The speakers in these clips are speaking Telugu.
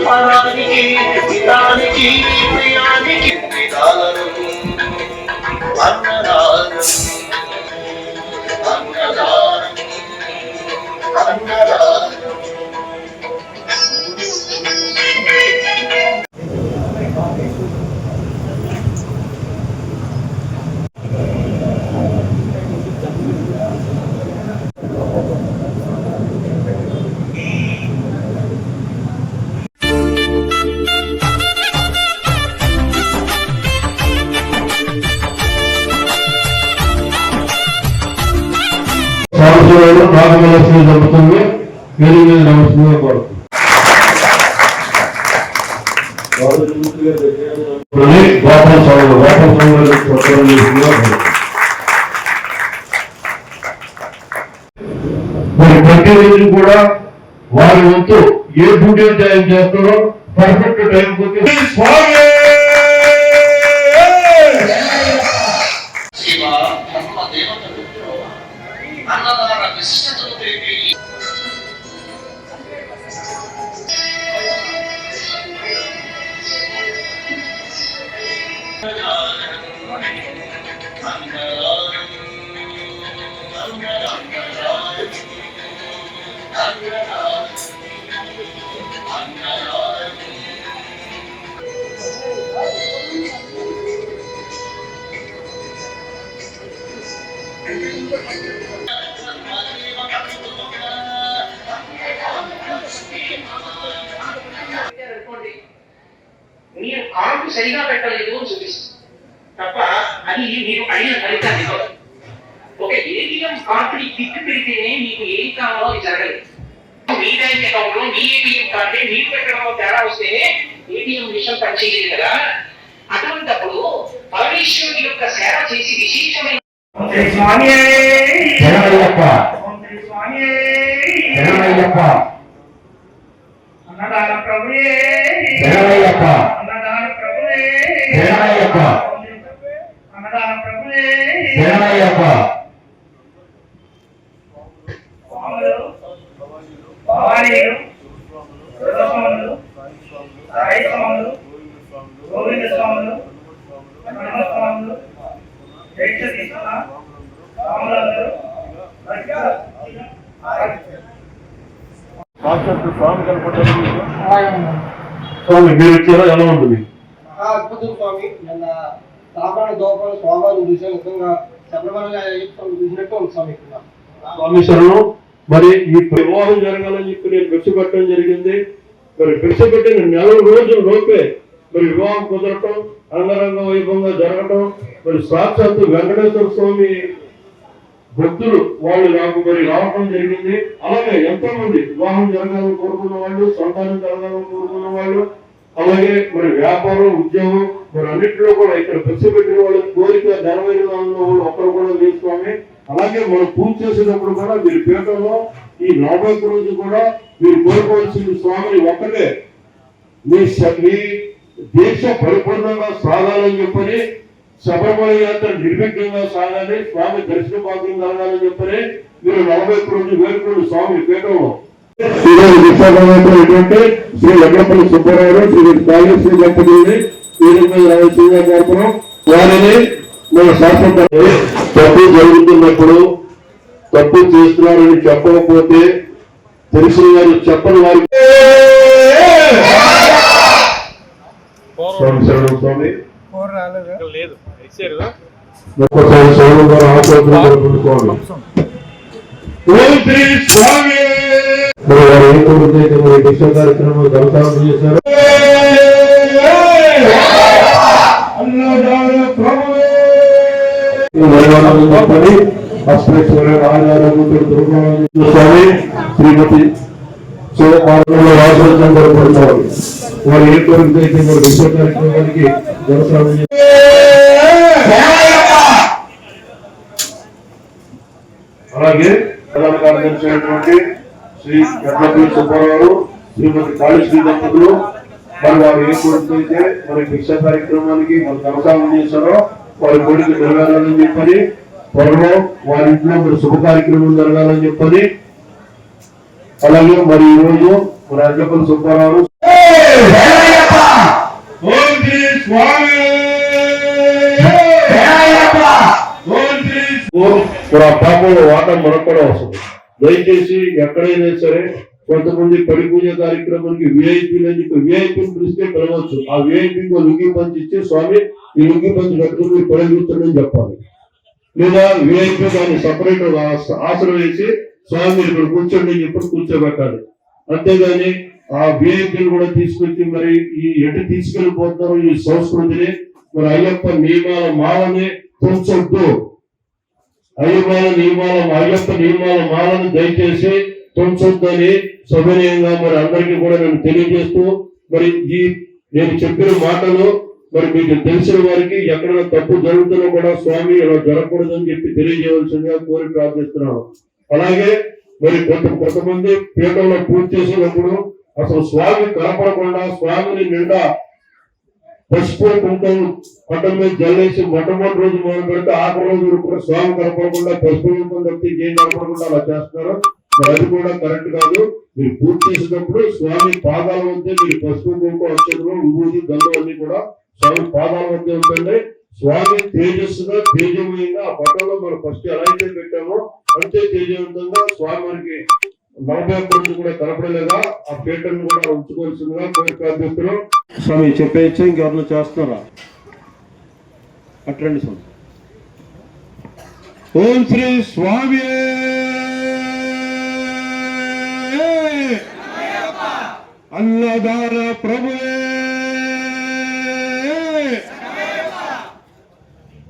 పరానికి పితానికి ప్రియానికి పితాలను అన్నదానం అన్నదానం అన్నదానం సంవత్సరాలు నాగమలక్ష్మి జరుగుతుంది వేరే మీద నమస్కారం కోరుతుంది గోపాల స్వామి గోపాల స్వామి గారికి ప్రచారం చేసిందిగా కోరుతుంది. మరి ప్రతి రోజు కూడా వారి వంతు ఏ డ్యూటీ అయితే ఆయన చేస్తారో పర్ఫెక్ట్ టైం స్వామి! శివ బ్రహ్మ దేవతలు అన్నదాన ವಿಶಿಷ್ಟತೆಯನ್ನು Thank you. మీరు కాంపు సరిగా పెట్టలేదు అని చూపిస్తుంది. తప్ప అది మీరు అడిగిన ఫలితాన్ని ఇవ్వదు. ఒక ఏటీఎం కార్డుని తిప్పి పెడితేనే మీకు ఏది కావాలో అది జరగలేదు. మీ బ్యాంక్ అకౌంట్లో మీ ఏటీఎం కార్డే మీరు పెట్టడంలో తేడా వస్తేనే ఏటీఎం విషయం పనిచేయలేదు కదా. అటువంటప్పుడు పరమేశ్వరుడి యొక్క సేవ చేసి విశేషమైన ప్రభుయే జగనయ్యప్ప అన్నదాన ప్రభుయే! గోవింద స్వాములు స్వాములు దీక్ష తీసుకున్న స్వాములందరూ స్వామి మీరు వచ్చారా ఎలా ఉంటుంది? అద్భుతం స్వామి. నిన్న తాపన దోపన నిజంగా శబరిమల చూసినట్టు ఉంది స్వామి ఇక్కడ. స్వామి శరణం మరి ఈ వివాహం జరగాలని చెప్పి నేను భిక్ష పెట్టడం జరిగింది. మరి భిక్ష పెట్టిన నెల రోజుల లోపే మరి వివాహం కుదరటం అంగరంగ వైభవంగా జరగటం మరి సాక్షాత్తు వెంకటేశ్వర స్వామి భక్తులు వాళ్ళు నాకు మరి రావటం జరిగింది. అలాగే ఎంతో మంది వివాహం జరగాలని కోరుకున్న వాళ్ళు సంతానం జరగాలని కోరుకున్న వాళ్ళు అలాగే మరి వ్యాపారం ఉద్యోగం మరి అన్నింటిలో కూడా ఇక్కడ భిక్ష పెట్టిన వాళ్ళ కోరిక నెరవేరిన వాళ్ళు ఒక్కరు కూడా లేదు అలాగే మనం పూజ చేసేటప్పుడు కూడా మీరు పీఠంలో ఈ నలభై రోజు కూడా మీరు కోరుకోవాల్సిన స్వామిని ఒక్కటే. మీ మీ దీక్ష పరిపూర్ణంగా సాగాలని చెప్పని శబరిమల యాత్ర నిర్విఘ్నంగా సాగాలి స్వామి దర్శన భాగ్యం కలగాలని చెప్పని మీరు నలభై రోజు వేడుకోండి స్వామి పీఠంలో. ఈరోజు విశాఖమైనటువంటి శ్రీ వెంకటపల్లి సుబ్బారావు శ్రీ కాళేశ్వరి దంపతుల్ని వీరి మీద వారిని మన శాస్త్ర తప్పు జరుగుతున్నప్పుడు తప్పు చేస్తున్నారని చెప్పకపోతే తెలిసిన వారు చెప్పని వారికి స్వామి శరణం స్వామి. లేదు ఒక్కసారి శరణం గారు ఆశీర్వాదం స్వామి మరి వారు ఏం కోరుకుంటే మరి దీక్ష కార్యక్రమం దళసారం చేశారు అన్నదాన ప్రభువే చెప్పని అస్పేశ్వర రాజారాముడు దుర్గారాజు స్వామి శ్రీమతి శివపార్వలో రాజోత్సవం జరుపుకుంటారు వారు ఏ కోరిక అయితే మరి దీక్ష కార్యక్రమానికి దళసారం అలాగే ప్రధాన కార్యదర్శి అయినటువంటి శ్రీ గడ్లపల్లి సుబ్బారావు శ్రీమతి కాళీశ్రీ దంపతులు మరి వారు ఏ కోరికైతే మరి భిక్ష కార్యక్రమానికి మరి అవసరం చేశారో వారి కోరిక నెరవేరాలని చెప్పని త్వరలో వారి ఇంట్లో మరి శుభ కార్యక్రమం జరగాలని చెప్పని. అలాగే మరి ఈ రోజు మరి అడ్లపల్లి సుబ్బారావు. శ్రీ శ్రీ పాపంలో వాటం మనకు కూడా వస్తుంది దయచేసి ఎక్కడైనా సరే కొంతమంది పడి పూజ కార్యక్రమానికి విఐపీలు అని చెప్పి విఐపీని పిలిస్తే పిలవచ్చు. ఆ విఐపీకి లుంగి పంచి ఇచ్చి స్వామి ఈ లుంగి పంచి కట్టుకుని మీరు పరిగెత్తండి చెప్పాలి. లేదా విఐపీ దాన్ని సపరేట్ ఆసనం వేసి స్వామి మీరు ఇక్కడ కూర్చోండి అని చెప్పి కూర్చోబెట్టాలి. అంతేగాని ఆ విఐపీలు కూడా తీసుకొచ్చి మరి ఈ ఎటు తీసుకెళ్ళిపోతున్నారు ఈ సంస్కృతిని మరి అయ్యప్ప నియమాల మాలని తుంచొద్దు అయ్యప్ప నియమాల అయ్యప్ప నియమాల మాలను దయచేసి తుంచొద్దని సవినయంగా మరి అందరికీ కూడా నేను తెలియజేస్తూ మరి ఈ నేను చెప్పిన మాటలు మరి మీకు తెలిసిన వారికి ఎక్కడైనా తప్పు జరుగుతున్నా కూడా స్వామి ఇలా జరగకూడదని చెప్పి తెలియజేయవలసిందిగా కోరి ప్రార్థిస్తున్నాను. అలాగే మరి కొంత కొంతమంది పీఠంలో పూర్తి చేసినప్పుడు అసలు స్వామి కనపడకుండా స్వామిని నిండా పసుపు కుంకుమ పట్టం మీద జల్లేసి మొట్టమొదటి రోజు మొదలు పెడితే ఆఖరి రోజు కూడా స్వామి కనపడకుండా పసుపు కుంకుమ తప్పితే ఏం కనపడకుండా అలా చేస్తున్నారు. అది కూడా కరెక్ట్ కాదు. మీరు పూర్తి చేసినప్పుడు స్వామి పాదాల వద్దే మీరు పసుపు కుంకుమ అక్షరం విభూతి గంధం అన్ని కూడా స్వామి పాదాల వద్దే ఉంటుంది స్వామి తేజస్సుగా తేజమయంగా ఆ పటంలో మనం ఫస్ట్ ఎలా అయితే పెట్టామో. అంతే తేజవంతంగా స్వామి మనకి నలభై ఒక్క రోజు కూడా కనపడలేదా? ఆ పీఠను కూడా ఉంచుకోవాల్సిందిగా కోరిక అభ్యర్థులు. స్వామి చెప్పేయచ్చు ఇంకెవరిని చేస్తున్నారా? అట్రండి స్వామి. ఓం శ్రీ స్వామి. అన్నదాన ప్రభువే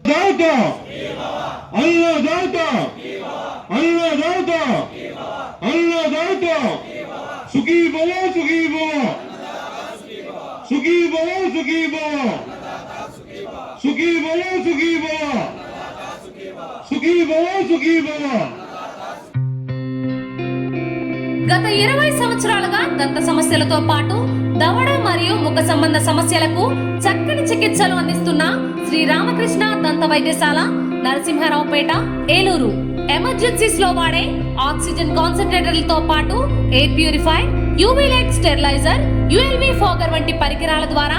దాత అన్నదాత అన్నదాత అన్నదాత సుఖీ భవ సుఖీ భవ సుఖీ భవ సుఖీ భవ సుఖీ భవ సుఖీ భవ గత ఇరవై సంవత్సరాలుగా దంత సమస్యలతో పాటు దవడ మరియు ముఖ సంబంధ సమస్యలకు చక్కని చికిత్సలు అందిస్తున్న శ్రీ రామకృష్ణ దంత వైద్యశాల నరసింహారావుపేట ఏలూరు. ఎమర్జెన్సీస్లో వాడే ఆక్సిజన్ కాన్సన్ట్రేటర్లతో పాటు air purify UV light steriliser ULV fogger వంటి పరికరాల ద్వారా